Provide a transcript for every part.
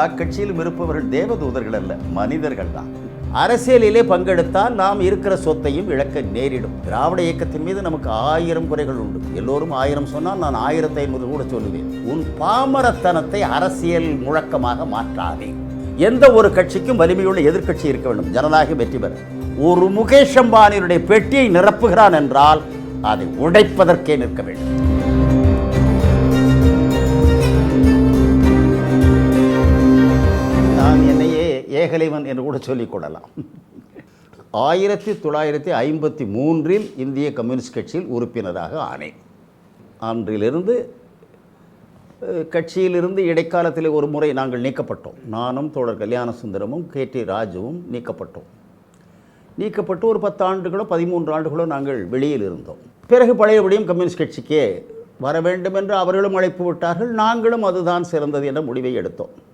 எல்லா கட்சியிலும் இருப்பவர்கள் தேவதூதர்கள் அல்ல மனிதர்கள் தான் அரசியலிலே பங்கெடுத்தால் நாம் இருக்கிற சொத்தையும் இழக்க நேரிடும். திராவிட இயக்கத்தின் மீது நமக்கு ஆயிரம் குறைகள் உண்டு. எல்லோரும் ஆயிரம் சொன்னால் நான் ஆயிரத்தி ஐநூறு கூட சொல்லுவேன். உன் பாமரத்தனத்தை அரசியல் முழக்கமாக மாற்றாதே. எந்த ஒரு கட்சிக்கும் வலிமையுள்ள எதிர்க்கட்சி இருக்க வேண்டும். ஜனநாயகம் வெற்றி பெற. ஒரு முகேஷ் அம்பானியுடைய பெட்டியை நிரப்புகிறான் என்றால் அதை உடைப்பதற்கே நிற்க வேண்டும். என்னையே ஏகலைவன் என்று கூட சொல்லிக் கொள்ளலாம். ஆயிரத்தி தொள்ளாயிரத்தி ஐம்பத்தி மூன்றில் இந்திய கம்யூனிஸ்ட் கட்சியில் உறுப்பினராக ஆனேன். அன்றிலிருந்து கட்சியிலிருந்து இடைக்காலத்தில் ஒரு முறை நாங்கள் நீக்கப்பட்டோம். நானும் தோழர் கல்யாண சுந்தரமும் கே. டி. ராஜுவும் நீக்கப்பட்டோம். நீக்கப்பட்டு ஒரு பத்து ஆண்டுகளோ பதிமூன்று ஆண்டுகளோ நாங்கள் வெளியில் இருந்தோம். பிறகு பழையபடியும் கம்யூனிஸ்ட் கட்சிக்கே வர வேண்டும் என்று அவர்களும் அழைப்பு விட்டார்கள். நாங்களும் அதுதான் சிறந்தது என்ற முடிவை எடுத்தோம்.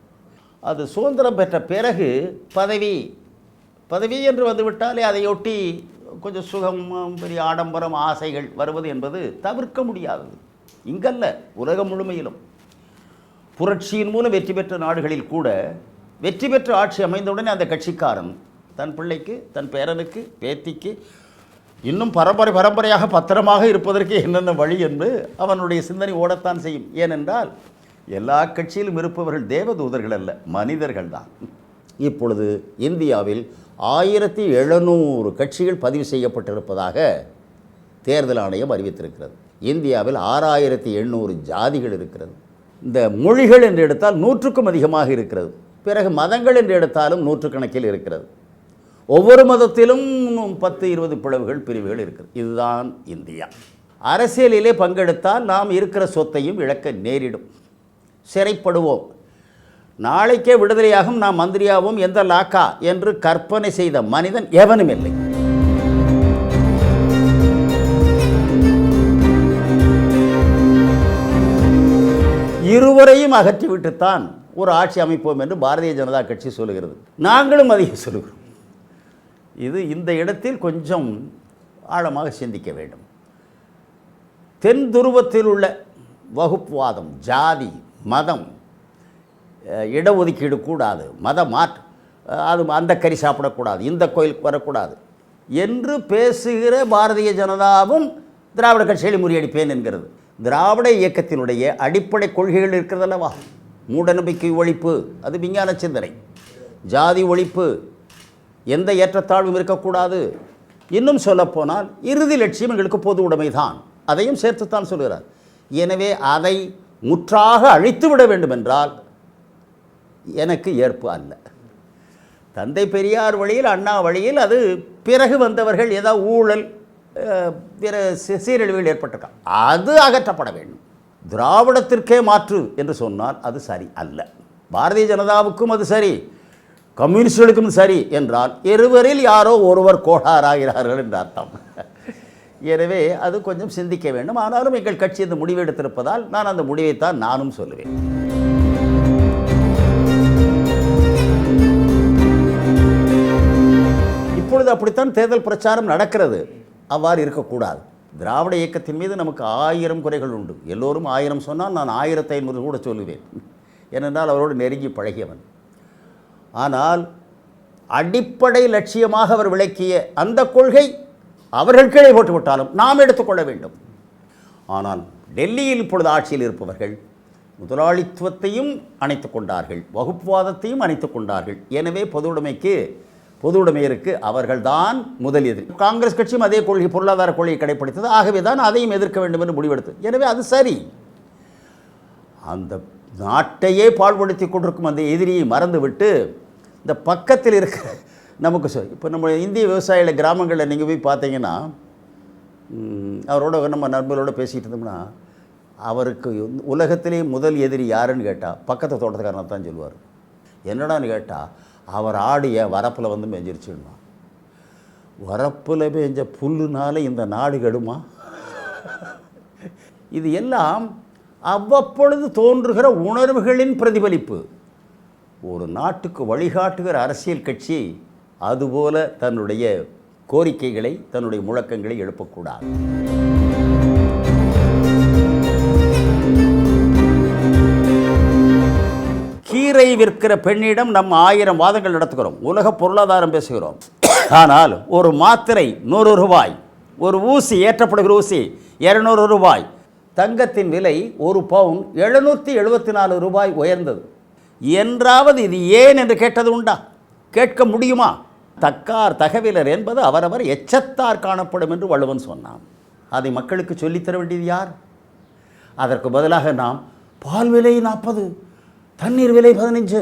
அது சுதந்திரம் பெற்ற பிறகு பதவி பதவி என்று வந்துவிட்டாலே அதையொட்டி கொஞ்சம் சுகம் பெரிய ஆடம்பரம் ஆசைகள் வருவது என்பது தவிர்க்க முடியாதது இங்கல்ல உலகம் முழுமையிலும். புரட்சியின் மூலம் வெற்றி பெற்ற நாடுகளில் கூட வெற்றி பெற்ற ஆட்சி அமைந்தவுடனே அந்த கட்சிக்காரன் தன் பிள்ளைக்கு தன் பேரனுக்கு பேத்திக்கு இன்னும் பரம்பரை பரம்பரையாக பத்திரமாக இருப்பதற்கு என்னென்ன வழி என்று அவனுடைய சிந்தனை ஓடத்தான் செய்யும். ஏனென்றால் எல்லா கட்சியிலும் இருப்பவர்கள் தேவதூதர்கள் அல்ல மனிதர்கள் தான். இப்பொழுது இந்தியாவில் ஆயிரத்தி எழுநூறு கட்சிகள் பதிவு செய்யப்பட்டிருப்பதாக தேர்தல் ஆணையம் அறிவித்திருக்கிறது. இந்தியாவில் ஆறாயிரத்தி எண்ணூறு ஜாதிகள் இருக்கிறது. இந்த மொழிகள் என்று எடுத்தால் நூற்றுக்கும் அதிகமாக இருக்கிறது. பிறகு மதங்கள் என்று எடுத்தாலும் நூற்றுக்கணக்கில் இருக்கிறது. ஒவ்வொரு மதத்திலும் பத்து இருபது பிளவுகள் பிரிவுகள் இருக்கிறது இதுதான் இந்தியா. அரசியலிலே பங்கெடுத்தால் நாம் இருக்கிற சொத்தையும் இழக்க நேரிடும். சிறைப்படுவோம். நாளைக்கே விடுதலையாகும் நாம் மந்திரியாவும் எந்த லாக்கா என்று கற்பனை செய்த மனிதன் எவனும் இல்லை. இருவரையும் அகற்றிவிட்டுத்தான் ஒரு ஆட்சி அமைப்போம் என்று பாரதிய ஜனதா கட்சி சொல்லுகிறது. நாங்களும் அதையே சொல்லுகிறோம். இது இந்த இடத்தில் கொஞ்சம் ஆழமாக சிந்திக்க வேண்டும். தென் துருவத்தில் உள்ள வகுப்புவாதம் ஜாதி மதம் இடஒதுக்கீடு கூடாது மத மாற்று அது அந்த கறி சாப்பிடக்கூடாது இந்த கோயிலுக்கு வரக்கூடாது என்று பேசுகிற பாரதிய ஜனதாவும் திராவிட கட்சியில் முறியடிப்பேன் என்கிறது. திராவிட இயக்கத்தினுடைய அடிப்படை கொள்கைகள் இருக்கிறதல்லவா? மூடநம்பிக்கை ஒழிப்பு அது விஞ்ஞான சிந்தனை. ஜாதி ஒழிப்பு எந்த ஏற்றத்தாழ்வும் இருக்கக்கூடாது. இன்னும் சொல்லப்போனால் இறுதி லட்சியம் எங்களுக்கு பொது உடைமை தான் அதையும் சேர்த்துத்தான் சொல்கிறார். எனவே அதை முற்றாக அழித்து விட வேண்டும் என்றால் எனக்கு ஏற்பு அல்ல. தந்தை பெரியார் வழியில் அண்ணா வழியில் அது பிறகு வந்தவர்கள் ஏதாவது ஊழல் பிற சீரழிவுகள் ஏற்பட்டிருக்கான் அது அகற்றப்பட வேண்டும். திராவிடத்திற்கே மாற்று என்று சொன்னால் அது சரி அல்ல. பாரதிய ஜனதாவுக்கும் அது சரி கம்யூனிஸ்டுகளுக்கும் சரி என்றால் இருவரில் யாரோ ஒருவர் கோடாராகிறார்கள் என்று அர்த்தம். எனவே அது கொஞ்சம் சிந்திக்க வேண்டும். ஆனாலும் எங்கள் கட்சி இந்த முடிவு எடுத்திருப்பதால் நான் அந்த முடிவைத்தான் நானும் சொல்லுவேன். இப்பொழுது அப்படித்தான் தேர்தல் பிரச்சாரம் நடக்கிறது. அவ்வாறு இருக்கக்கூடாது. திராவிட இயக்கத்தின் மீது நமக்கு ஆயிரம் குறைகள் உண்டு. எல்லோரும் ஆயிரம் சொன்னால் நான் ஆயிரத்தி ஐநூறு கூட சொல்லுவேன். ஏனென்றால் அவரோடு நெருங்கி பழகியவன். ஆனால் அடிப்படை லட்சியமாக அவர் விளக்கிய அந்த கொள்கை அவர்கள் கீழே போட்டுவிட்டாலும் நாம் எடுத்துக்கொள்ள வேண்டும். ஆனால் டெல்லியில் இப்பொழுது ஆட்சியில் இருப்பவர்கள் முதலாளித்துவத்தையும் அணைத்து கொண்டார்கள் வகுப்புவாதத்தையும் அணைத்து கொண்டார்கள். எனவே பொதுவுடைமைக்கு பொதுவுடைமையருக்கு அவர்கள்தான் முதல் எதிரி. காங்கிரஸ் கட்சியும் அதே கொள்கை பொருளாதார கொள்கையை கடைப்பிடித்தது. ஆகவே தான் அதையும் எதிர்க்க வேண்டும் என்று முடிவெடுத்தது எனவே அது சரி. அந்த நாட்டையே பாழ்படுத்தி கொண்டிருக்கும் அந்த எதிரியை மறந்துவிட்டு இந்த பக்கத்தில் இருக்கிற நமக்கு சொல் இப்போ நம்ம இந்திய விவசாயிகள் கிராமங்களில் நீங்கள் போய் பார்த்தீங்கன்னா அவரோட நம்ம நண்பர்களோட பேசிகிட்டு இருந்தோம்னா அவருக்கு உலகத்திலே முதல் எதிரி யாருன்னு கேட்டால் பக்கத்து தோட்டத்துக்காரனை தான் சொல்லுவார். என்னடான்னு கேட்டால் அவர் ஆடிய வரப்பில் வந்து மேஞ்சிருச்சுன்னா வரப்பில் மேய்ஞ்ச புல்லுனால இந்த நாடு கெடுமா? இது எல்லாம் அவ்வப்பொழுது தோன்றுகிற உணர்வுகளின் பிரதிபலிப்பு. ஒரு நாட்டுக்கு வழிகாட்டுகிற அரசியல் கட்சி அதுபோல தன்னுடைய கோரிக்கைகளை தன்னுடைய முழக்கங்களை எழுப்பக்கூடாது. கீரை விற்கிற பெண்ணிடம் நம்ம ஆயிரம் வாதங்கள் நடத்துகிறோம். உலக பொருளாதாரம் பேசுகிறோம். ஆனால் ஒரு மாத்திரை நூறு ரூபாய் ஒரு ஊசி ஏற்றப்படுகிற ஊசி இருநூறு ரூபாய். தங்கத்தின் விலை ஒரு பவுன் எழுநூற்றி எழுபத்தி நாலு ரூபாய் உயர்ந்தது. என்றாவது இது ஏன் என்று கேட்டது உண்டா? கேட்க முடியுமா? தக்கார் தகவலர் என்பது அவரவர் எச்சத்தார் காணப்படும் என்று வள்ளுவன் சொன்னான். அதை மக்களுக்கு சொல்லித்தர வேண்டியது யார்? அதற்கு பதிலாக நாம் பால் விலை நாற்பது தண்ணீர் விலை பதினஞ்சு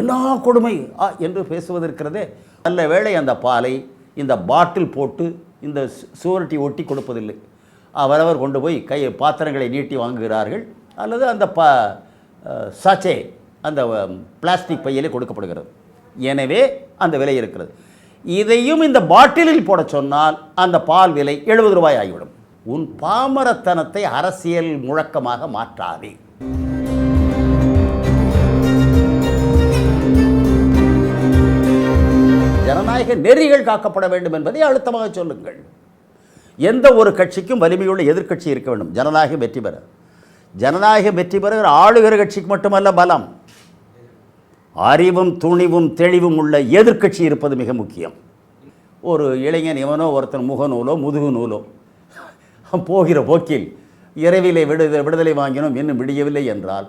எல்லா கொடுமை ஆ என்று பேசுவதற்கிறதே நல்ல வேளை அந்த பாலை இந்த பாட்டில் போட்டு இந்த சுவரட்டி ஒட்டி கொடுப்பதில்லை. அவரவர் கொண்டு போய் கை பாத்திரங்களை நீட்டி வாங்குகிறார்கள். அல்லது அந்த ப சாச்சே அந்த பிளாஸ்டிக் பையிலே கொடுக்கப்படுகிறது. எனவே அந்த விலை இருக்கிறது. இதையும் இந்த பாட்டிலில் போட சொன்னால் அந்த பால் விலை எழுபது ரூபாய் ஆகிவிடும். உன் பாமரத்தனத்தை அரசியல் முழக்கமாக மாற்றாதே. ஜனநாயக நெறிகள் காக்கப்பட வேண்டும் என்பதை அழுத்தமாக சொல்லுங்கள். எந்த ஒரு கட்சிக்கும் வலிமையுள்ள எதிர்க்கட்சி இருக்க வேண்டும். ஜனநாயகம் வெற்றி பெற. ஜனநாயகம் வெற்றி பெற ஆளுகிற கட்சிக்கு மட்டுமல்ல பலம். அறிவும் துணிவும் தெளிவும் உள்ள எதிர்க்கட்சி இருப்பது மிக முக்கியம். ஒரு இளைஞன் இவனோ ஒருத்தன் முகநூலோ முதுகு நூலோ போகிற போக்கில் இரவிலே விடுதலை விடுதலை வாங்கினோம் இன்னும் விடியவில்லை என்றால்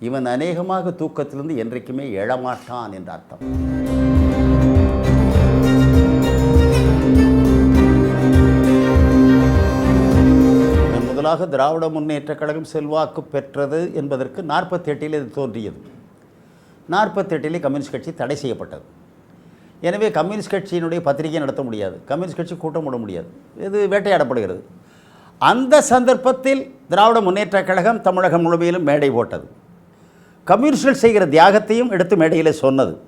இவன் அநேகமாக தூக்கத்திலிருந்து என்றைக்குமே எழமாட்டான் என்ற அர்த்தம். முதலாக திராவிட முன்னேற்றக் கழகம் செல்வாக்கு பெற்றது என்பதற்கு நாற்பத்தி எட்டில் இது தோன்றியது. நாற்பத்தெட்டிலே கம்யூனிஸ்ட் கட்சி தடை செய்யப்பட்டது. எனவே கம்யூனிஸ்ட் கட்சியினுடைய பத்திரிகை நடத்த முடியாது. கம்யூனிஸ்ட் கட்சி கூட்டம் விட முடியாது. இது வேட்டையாடப்படுகிறது. அந்த சந்தர்ப்பத்தில் திராவிட முன்னேற்றக் கழகம் தமிழகம் முழுமையிலும் மேடை போட்டது. கம்யூனிஸ்டுகள் செய்கிற தியாகத்தையும் எடுத்து மேடையில் சொன்னது.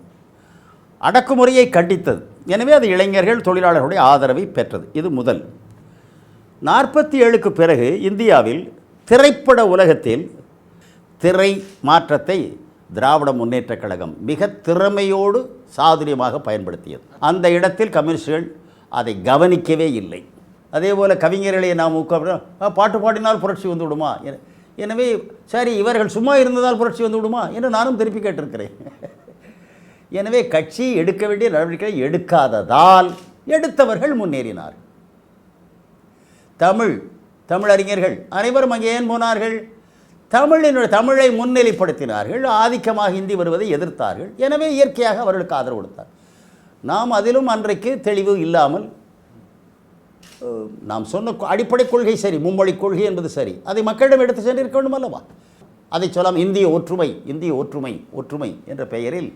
அடக்குமுறையை கண்டித்தது. எனவே அது இளைஞர்கள் தொழிலாளர்களுடைய ஆதரவை பெற்றது. இது முதல். நாற்பத்தி ஏழுக்கு பிறகு இந்தியாவில் திரைப்பட உலகத்தில் திரை மாற்றத்தை திராவிட முன்னேற்றக் கழகம் மிக திறமையோடு சாதுரியமாக பயன்படுத்தியது. அந்த இடத்தில் கம்யூனிஸ்டுகள் அதை கவனிக்கவே இல்லை. அதே போல் கவிஞர்களை நாம் ஊக்க பாட்டு பாடினால் புரட்சி வந்து விடுமா? என- எனவே சரி இவர்கள் சும்மா இருந்ததால் புரட்சி வந்து விடுமா? என்று நானும் திருப்பி கேட்டிருக்கிறேன். எனவே கட்சி எடுக்க வேண்டிய நடவடிக்கைகளை எடுக்காததால் எடுத்தவர்கள் முன்னேறினார் தமிழ் தமிழறிஞர்கள் அனைவரும் அங்கே ஏன் போனார்கள்? தமிழினுடைய தமிழை முன்னிலைப்படுத்தினார்கள் ஆதிக்கமாக ஹிந்தி வருவதை எதிர்த்தார்கள். எனவே இயற்கையாக அவர்களுக்கு ஆதரவு கொடுத்தார். நாம் அதிலும் அன்றைக்கு தெளிவு இல்லாமல் நாம் சொன்ன அடிப்படை கொள்கை சரி மும்மொழி கொள்கை என்பது சரி அதை மக்களிடம் எடுத்து சென்று இருக்க வேண்டும் அல்லவா? அதை சொல்லாம் இந்திய ஒற்றுமை இந்திய ஒற்றுமை ஒற்றுமை என்ற பெயரில்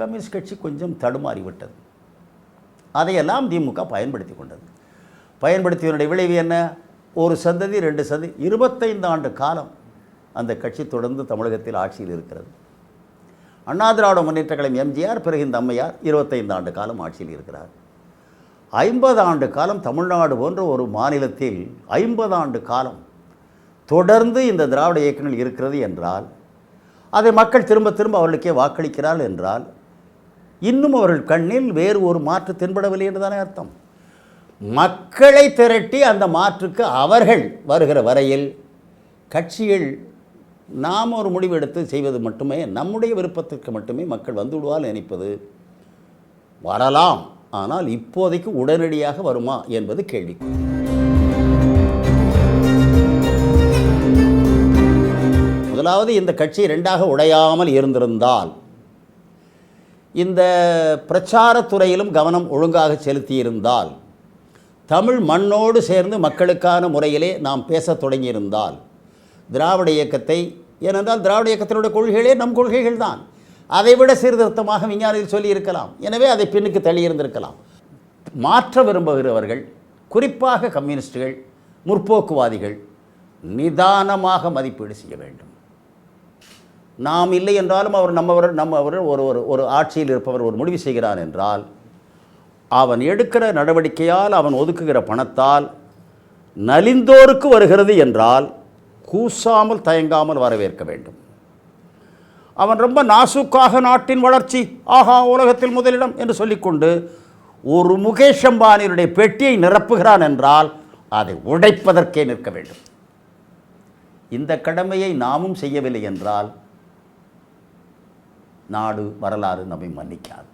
கம்யூனிஸ்ட் கட்சி கொஞ்சம் தடுமாறிவிட்டது அதையெல்லாம் திமுக பயன்படுத்தி கொண்டது. பயன்படுத்தியவனுடைய விளைவு என்ன? ஒரு சந்ததி ரெண்டு சந்ததி இருபத்தைந்து ஆண்டு காலம் அந்த கட்சி தொடர்ந்து தமிழகத்தில் ஆட்சியில் இருக்கிறது. அண்ணா திராவிட முன்னேற்ற கழகம் எம்ஜிஆர் பிறகு இந்த அம்மையார் இருபத்தைந்து ஆண்டு காலம் ஆட்சியில் இருக்கிறார். ஐம்பது ஆண்டு காலம் தமிழ்நாடு போன்ற ஒரு மாநிலத்தில் ஐம்பது ஆண்டு காலம் தொடர்ந்து இந்த திராவிட இயக்கங்கள் இருக்கிறது என்றால் அதை மக்கள் திரும்ப திரும்ப அவர்களுக்கே வாக்களிக்கிறார் என்றால் இன்னும் அவர்கள் கண்ணில் வேறு ஒரு மாற்று தென்படவில்லை என்றுதானே அர்த்தம். மக்களை திரட்டி அந்த மாற்றுக்கு அவர்கள் வருகிற வரையில் கட்சிகள் நாம் ஒரு முடிவு எடுத்து செய்வது மட்டுமே நம்முடைய விருப்பத்திற்கு மட்டுமே மக்கள் வந்து விடுவால் நினைப்பது. வரலாம் ஆனால் இப்போதைக்கு உடனடியாக வருமா என்பது கேள்வி. முதலாவது இந்த கட்சி ரெண்டாக உடையாமல் இருந்திருந்தால் இந்த பிரச்சாரத் துறையிலும் கவனம் ஒழுங்காக செலுத்தியிருந்தால் தமிழ் மண்ணோடு சேர்ந்து மக்களுக்கான முறையிலே நாம் பேசத் தொடங்கியிருந்தால் திராவிட இயக்கத்தை ஏனென்றால் திராவிட இயக்கத்தினுடைய கொள்கைகளே நம் கொள்கைகள் தான் அதைவிட சீர்திருத்தமாக விஞ்ஞானிகள் சொல்லியிருக்கலாம். எனவே அதை பின்னுக்கு தள்ளியிருந்திருக்கலாம். மாற்ற விரும்புகிறவர்கள் குறிப்பாக கம்யூனிஸ்டுகள் முற்போக்குவாதிகள் நிதானமாக மதிப்பீடு செய்ய வேண்டும். நாம் இல்லை என்றாலும் அவர் நம்மவர் நம்மவர் ஒரு ஒரு ஒரு ஆட்சியில் இருப்பவர் ஒரு முடிவு செய்கிறான் என்றால் அவன் எடுக்கிற நடவடிக்கையால் அவன் ஒதுக்குகிற பணத்தால் நலிந்தோருக்கு வருகிறது என்றால் கூசாமல் தயங்காமல் வரவேற்க வேண்டும். அவன் ரொம்ப நாசுக்காக நாட்டின் வளர்ச்சி ஆஹா உலகத்தில் முதலிடம் என்று சொல்லிக்கொண்டு ஒரு முகேஷ் அம்பானியுடைய பெட்டியை நிரப்புகிறான் என்றால் அதை உடைப்பதற்கே நிற்க வேண்டும். இந்த கடமையை நாமும் செய்யவில்லை என்றால் நாடு வரலாறு நம்மை மன்னிக்காது.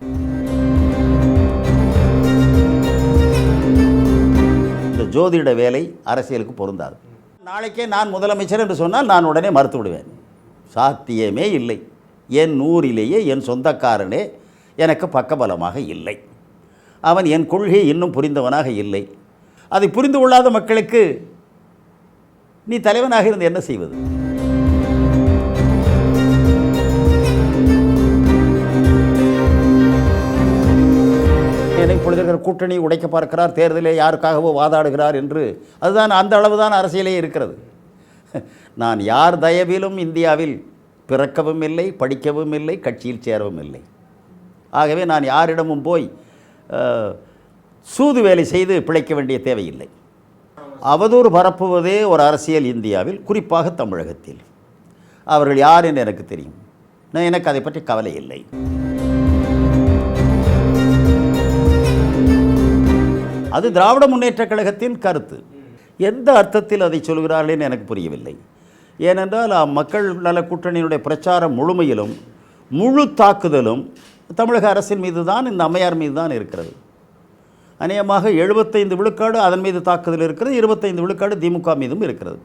இந்த ஜோதிட வேலை அரசியலுக்கு பொருந்தாது. நாளைக்கே நான் முதலமைச்சர் என்று சொன்னால் நான் உடனே மறுத்து விடுவேன். சாத்தியமே இல்லை. என் ஊரிலேயே என் சொந்தக்காரனே எனக்கு பக்கபலமாக இல்லை. அவன் என் கொள்கையை இன்னும் புரிந்தவனாக இல்லை. அதை புரிந்து கொள்ளாத மக்களுக்கு நீ தலைவனாக இருந்து என்ன செய்வது? இப்பொழுது இருக்கிற கூட்டணி உடைக்க பார்க்கிறார் தேர்தலில் யாருக்காகவோ வாதாடுகிறார் என்று. அதுதான் அந்த அளவு தான் அரசியலே இருக்கிறது. நான் யார் தயவிலும் இந்தியாவில் பிறக்கவும் இல்லை படிக்கவும் இல்லை கட்சியில் சேரவும் இல்லை. ஆகவே நான் யாரிடமும் போய் சூது வேலை செய்து பிழைக்க வேண்டிய தேவையில்லை. அவதூறு பரப்புவதே ஒரு அரசியல் இந்தியாவில் குறிப்பாக தமிழகத்தில். அவர்கள் யார் என்று எனக்கு தெரியும். நான் எனக்கு அதை பற்றி கவலை இல்லை. அது திராவிட முன்னேற்றக் கழகத்தின் கருத்து. எந்த அர்த்தத்தில் அதை சொல்கிறார்கள்னு எனக்கு புரியவில்லை. ஏனென்றால் மக்கள் நல கூட்டணியினுடைய பிரச்சாரம் முழுமையிலும் முழு தாக்குதலும் தமிழக அரசின் மீது தான் இந்த அம்மையார் மீது தான் இருக்கிறது. அநேகமாக எழுபத்தைந்து விழுக்காடு அதன் மீது தாக்குதல் இருக்கிறது இருபத்தைந்து விழுக்காடு திமுக மீதும் இருக்கிறது.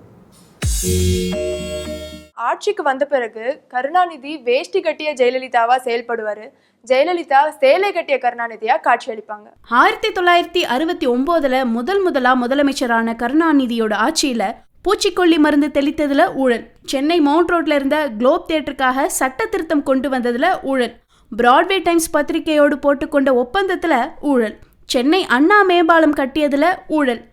ஆட்சிக்கு வந்த பிறகு கருணாநிதி வேஷ்டி கட்டிய ஜெயலலிதாவா செயல்படுவாரு. ஜெயலலிதா சேலை கட்டிய கருணாநிதியா காட்சியளிப்பாங்க. ஆயிரத்தி தொள்ளாயிரத்தி அறுபத்தி ஒன்பதுல முதல் முதலா முதலமைச்சரான கருணாநிதியோட ஆட்சியில பூச்சிக்கொல்லி மருந்து தெளித்ததுல ஊழல். சென்னை மவுண்ட் ரோட்ல இருந்த குளோப் தியேட்டருக்காக சட்ட திருத்தம் கொண்டு வந்ததுல ஊழல். பிராட்வே டைம்ஸ் பத்திரிகையோடு போட்டுக்கொண்ட ஒப்பந்தத்துல ஊழல். சென்னை அண்ணா மேம்பாலம் கட்டியதுல ஊழல்.